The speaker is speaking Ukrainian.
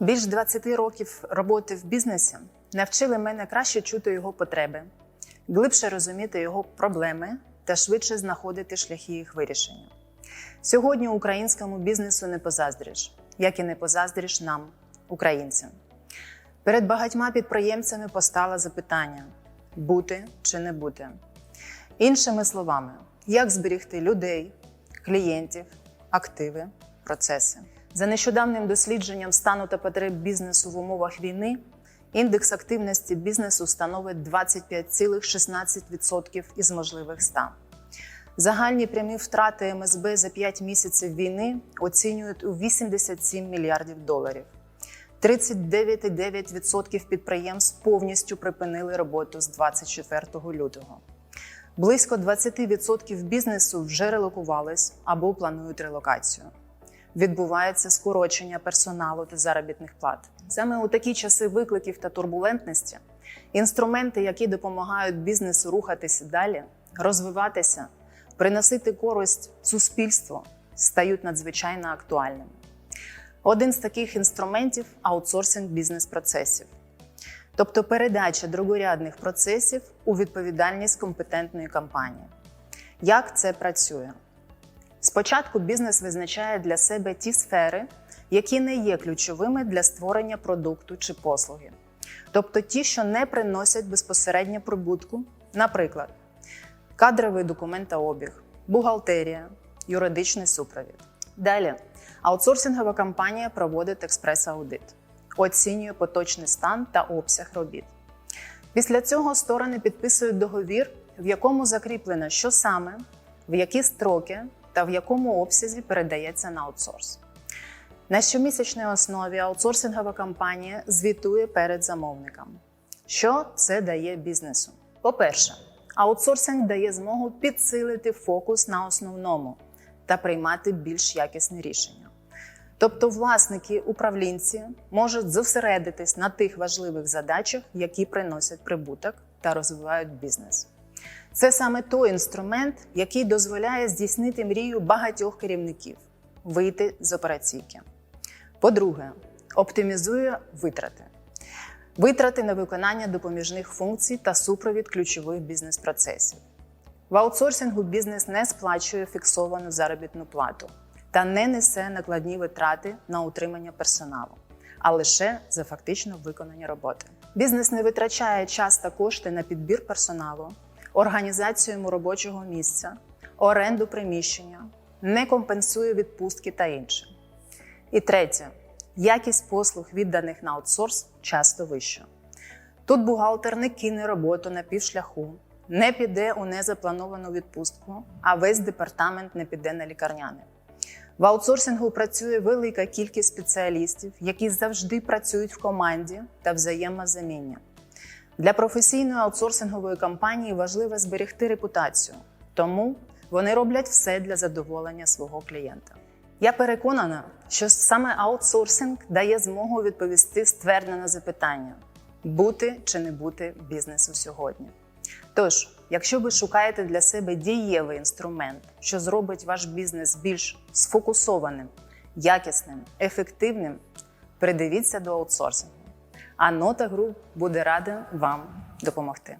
Більш 20 років роботи в бізнесі навчили мене краще чути його потреби, глибше розуміти його проблеми та швидше знаходити шляхи їх вирішення. Сьогодні українському бізнесу не позаздриш, як і не позаздриш нам, українцям. Перед багатьма підприємцями постало запитання: бути чи не бути. Іншими словами, як зберігти людей, клієнтів, активи, процеси. За нещодавним дослідженням стану та потреб бізнесу в умовах війни, індекс активності бізнесу становить 25,16% із можливих 100. Загальні прямі втрати МСБ за 5 місяців війни оцінюють у 87 мільярдів доларів. 39,9% підприємств повністю припинили роботу з 24 лютого. Близько 20% бізнесу вже релокувались або планують релокацію. Відбувається скорочення персоналу та заробітних плат. Саме у такі часи викликів та турбулентності інструменти, які допомагають бізнесу рухатися далі, розвиватися, приносити користь суспільству, стають надзвичайно актуальними. Один з таких інструментів аутсорсинг бізнес-процесів, тобто передача другорядних процесів у відповідальність компетентної компанії. Як це працює? Спочатку бізнес визначає для себе ті сфери, які не є ключовими для створення продукту чи послуги, тобто ті, що не приносять безпосередньо прибутку, наприклад, кадровий документообіг, бухгалтерія, юридичний супровід. Далі аутсорсингова компанія проводить експрес-аудит, оцінює поточний стан та обсяг робіт. Після цього сторони підписують договір, в якому закріплено, що саме, в які строки та в якому обсязі передається на аутсорс. На щомісячній основі аутсорсингова компанія звітує перед замовником. Що це дає бізнесу? По-перше, аутсорсинг дає змогу підсилити фокус на основному та приймати більш якісне рішення. Тобто, власники, управлінці можуть зосередитись на тих важливих задачах, які приносять прибуток та розвивають бізнес. Це саме той інструмент, який дозволяє здійснити мрію багатьох керівників вийти з операційки. По-друге, оптимізує витрати. Витрати на виконання допоміжних функцій та супровід ключових бізнес-процесів. В аутсорсингу бізнес не сплачує фіксовану заробітну плату та не несе накладні витрати на утримання персоналу, а лише за фактично виконані роботи. Бізнес не витрачає час та кошти на підбір персоналу, організацію йому робочого місця, оренду приміщення, не компенсує відпустки та інше. І третє, якість послуг, відданих на аутсорс, часто вища. Тут бухгалтер не кине роботу на півшляху, не піде у незаплановану відпустку, а весь департамент не піде на лікарняне. В аутсорсингу працює велика кількість спеціалістів, які завжди працюють в команді та взаємозаміння. Для професійної аутсорсингової компанії важливо зберегти репутацію, тому вони роблять все для задоволення свого клієнта. Я переконана, що саме аутсорсинг дає змогу відповісти ствердно на запитання: бути чи не бути бізнесу сьогодні. Тож, якщо ви шукаєте для себе дієвий інструмент, що зробить ваш бізнес більш сфокусованим, якісним, ефективним, придивіться до аутсорсингу. А Нота Груп буде рада вам допомогти.